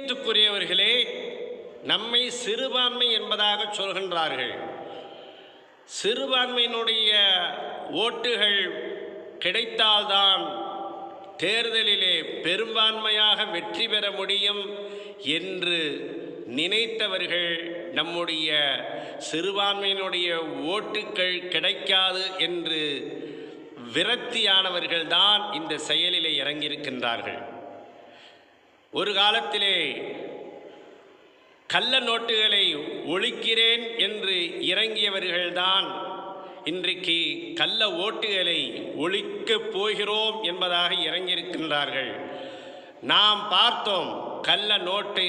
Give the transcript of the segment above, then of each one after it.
த்துக்குரியவர்களே நம்மை சிறுபான்மை என்பதாக சொல்கின்றார்கள். சிறுபான்மையினுடைய ஓட்டுகள் கிடைத்தால்தான் தேர்தலிலே பெரும்பான்மையாக வெற்றி பெற முடியும் என்று நினைத்தவர்கள் நம்முடைய சிறுபான்மையினுடைய ஓட்டுக்கள் கிடைக்காது என்று விரக்தியானவர்கள்தான் இந்த செயலிலே இறங்கியிருக்கின்றார்கள். ஒரு காலத்திலே கள்ள நோட்டுகளை ஒழிக்கிறேன் என்று இறங்கியவர்கள்தான் இன்றைக்கு கள்ள ஓட்டுகளை ஒழிக்கப் போகிறோம் என்பதாக இறங்கியிருக்கின்றார்கள். நாம் பார்த்தோம் கள்ள நோட்டு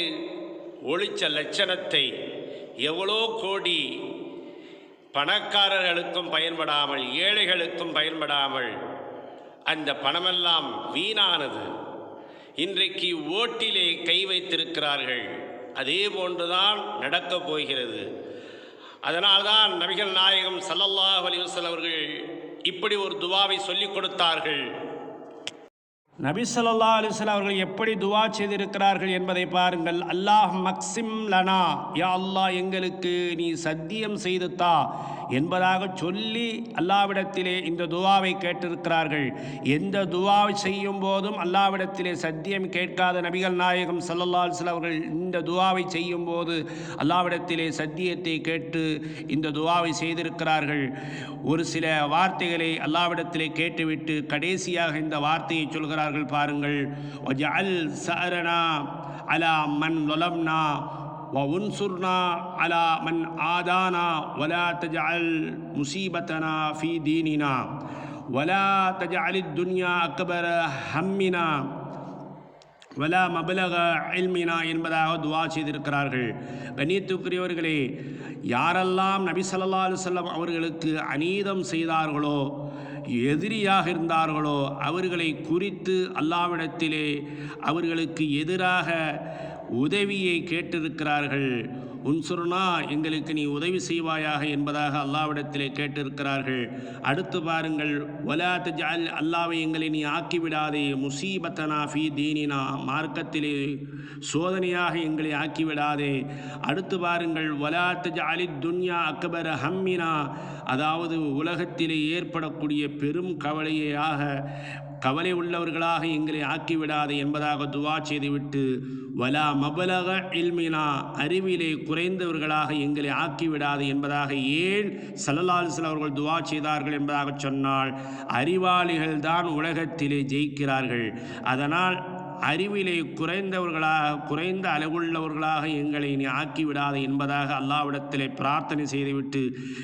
ஒழிச்ச லட்சணத்தை எவ்வளோ கோடி பணக்காரர்களுக்கும் பயன்படாமல் ஏழைகளுக்கும் பயன்படாமல் அந்த பணமெல்லாம் வீணானது. இன்றைக்கு ஓட்டிலே கை வைத்திருக்கிறார்கள். அதே போன்றுதான் நடக்கப் போகிறது. அதனால்தான் நபிகள் நாயகம் சல்லல்லாஹ் அலிவசல் அவர்கள் இப்படி ஒரு துவாவை சொல்லிக் கொடுத்தார்கள். நபி ஸல்லல்லாஹு அலைஹி அவர்கள் எப்படி துவா செய்திருக்கிறார்கள் என்பதை பாருங்கள். அல்லாஹ் மக்சிம் லனா யா அல்லாஹ் எங்களுக்கு நீ சத்தியம் செய்து தா என்பதாக சொல்லி அல்லாவிடத்திலே இந்த துவாவை கேட்டிருக்கிறார்கள். எந்த துவாவை செய்யும் போதும் அல்லாவிடத்திலே சத்தியம் கேட்காத நபிகள் நாயகம் சல்லல்லா அலைஹி அவர்கள் இந்த துவாவை செய்யும் போது அல்லாவிடத்திலே சத்தியத்தை கேட்டு இந்த துவாவை செய்திருக்கிறார்கள். ஒரு சில வார்த்தைகளை அல்லாவிடத்திலே கேட்டுவிட்டு கடைசியாக இந்த வார்த்தையை சொல்கிறார்கள் பாருங்கள் வஜஅல் சஅரனா அலா மன் ظلمنا وانصرنا على من عادانا ولا تجعل مصيبتنا في ديننا ولا تجعل الدنيا أكبر همنا வலா மபலக அல்மினா என்பதாக துவா செய்திருக்கிறார்கள். கண்ணியத்துக்குரியவர்களே யாரெல்லாம் நபி ஸல்லல்லாஹு அலைஹி அவர்களுக்கு அநீதம் செய்தார்களோ எதிரியாக இருந்தார்களோ அவர்களை குறித்து அல்லாவிடத்திலே அவர்களுக்கு எதிராக உதவியை கேட்டிருக்கிறார்கள். உன்சுருனா எங்களுக்கு நீ உதவி செய்வாயாக என்பதாக அல்லாவிடத்திலே கேட்டிருக்கிறார்கள். அடுத்து பாருங்கள் ஒலாத் ஜால் அல்லாவை எங்களை நீ ஆக்கிவிடாதே. முசீபத்தனா ஃபி தீனினா மார்க்கத்திலே சோதனையாக எங்களை ஆக்கிவிடாதே. அடுத்து பாருங்கள் ஒலாத் ஜாலி துன்யா அக்பர் ஹம்மினா. அதாவது உலகத்திலே ஏற்படக்கூடிய பெரும் கவலையாக கவலை உள்ளவர்களாக எங்களை ஆக்கிவிடாது என்பதாக துவா செய்துவிட்டு வலா மபலக இல்மினா அறிவிலே குறைந்தவர்களாக எங்களை ஆக்கிவிடாது என்பதாக ஏன் சல்லல்லாஹு அவர்கள் துவா செய்தார்கள் என்பதாக சொன்னால் அறிவாளிகள் தான் உலகத்திலே ஜெயிக்கிறார்கள். அதனால் அறிவிலே குறைந்தவர்களாக குறைந்த அளவுள்ளவர்களாக எங்களை நீ ஆக்கிவிடாது என்பதாக அல்லாவிடத்திலே பிரார்த்தனை செய்துவிட்டு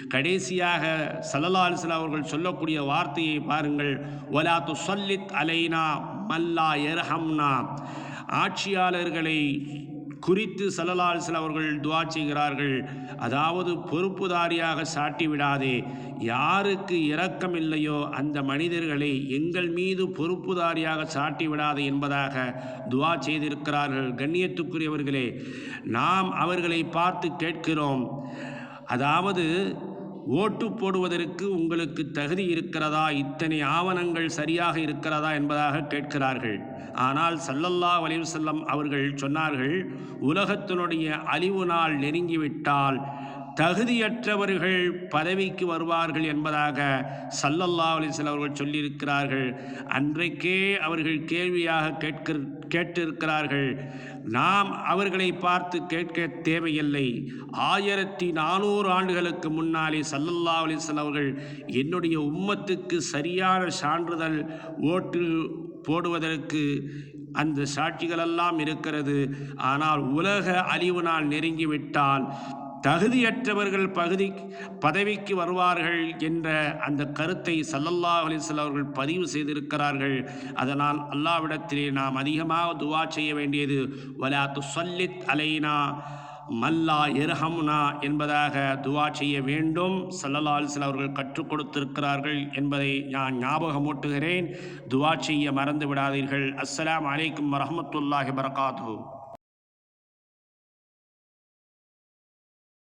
கடைசியாக சல்லல்லாஹு அவர்கள் சொல்லக்கூடிய வார்த்தையை பாருங்கள். ஒலா து சொல்லித் அலைனா மல்லா எர்ஹம்னா ஆட்சியாளர்களை குறித்து சல்லல்லாஹு அவர்கள் துவா செய்கிறார்கள். அதாவது பொறுப்புதாரியாக சாட்டி விடாதே. யாருக்கு இரக்கம் இல்லையோ அந்த மனிதர்களை எங்கள் மீது பொறுப்புதாரியாக சாட்டி விடாதே என்பதாக துவா செய்திருக்கிறார்கள். கண்ணியத்துக்குரியவர்களே நாம் அவர்களை பார்த்து கேட்கிறோம். அதாவது ஓட்டு போடுவதற்கு உங்களுக்கு தகுதி இருக்கிறதா? இத்தனை ஆவணங்கள் சரியாக இருக்கிறதா என்பதாக கேட்கிறார்கள். ஆனால் சல்லல்லா வலிவு வஸல்லம் அவர்கள் சொன்னார்கள் உலகத்தினுடைய அழிவு நாள் நெருங்கிவிட்டால் தகுதியற்றவர்கள் பதவிக்கு வருவார்கள் என்பதாக சல்லல்லா அலிஸ்லாம் அவர்கள் சொல்லியிருக்கிறார்கள். அன்றைக்கே அவர்கள் கேள்வியாக கேட்க கேட்டிருக்கிறார்கள். நாம் அவர்களை பார்த்து கேட்க தேவையில்லை. ஆயிரத்தி நானூறு ஆண்டுகளுக்கு முன்னாலே சல்லல்லா அலிஸ்லாம் அவர்கள் என்னுடைய உம்மத்துக்கு சரியான சான்றிதழ் ஓட்டு போடுவதற்கு அந்த சாட்சிகளெல்லாம் இருக்கிறது. ஆனால் உலக அழிவு நாள் நெருங்கிவிட்டால் தகுதியற்றவர்கள் பகுதி பதவிக்கு வருவார்கள் என்ற அந்த கருத்தை சல்லல்லா அலிஸ்வல் அவர்கள் பதிவு செய்திருக்கிறார்கள். அதனால் அல்லாவிடத்திலே நாம் அதிகமாக துவா செய்ய வேண்டியது வலா துசல்லித் அலைனா மல்லா எர்ஹம்னா என்பதாக துவா செய்ய வேண்டும். சல்லல்லா அலிஸ்வல் அவர்கள் கற்றுக் கொடுத்திருக்கிறார்கள் என்பதை நான் ஞாபகமூட்டுகிறேன். துவா செய்ய மறந்து விடாதீர்கள் அஸ்லாம் அலைக்கும் வரமத்துல்லாஹி வரகாத்துஹு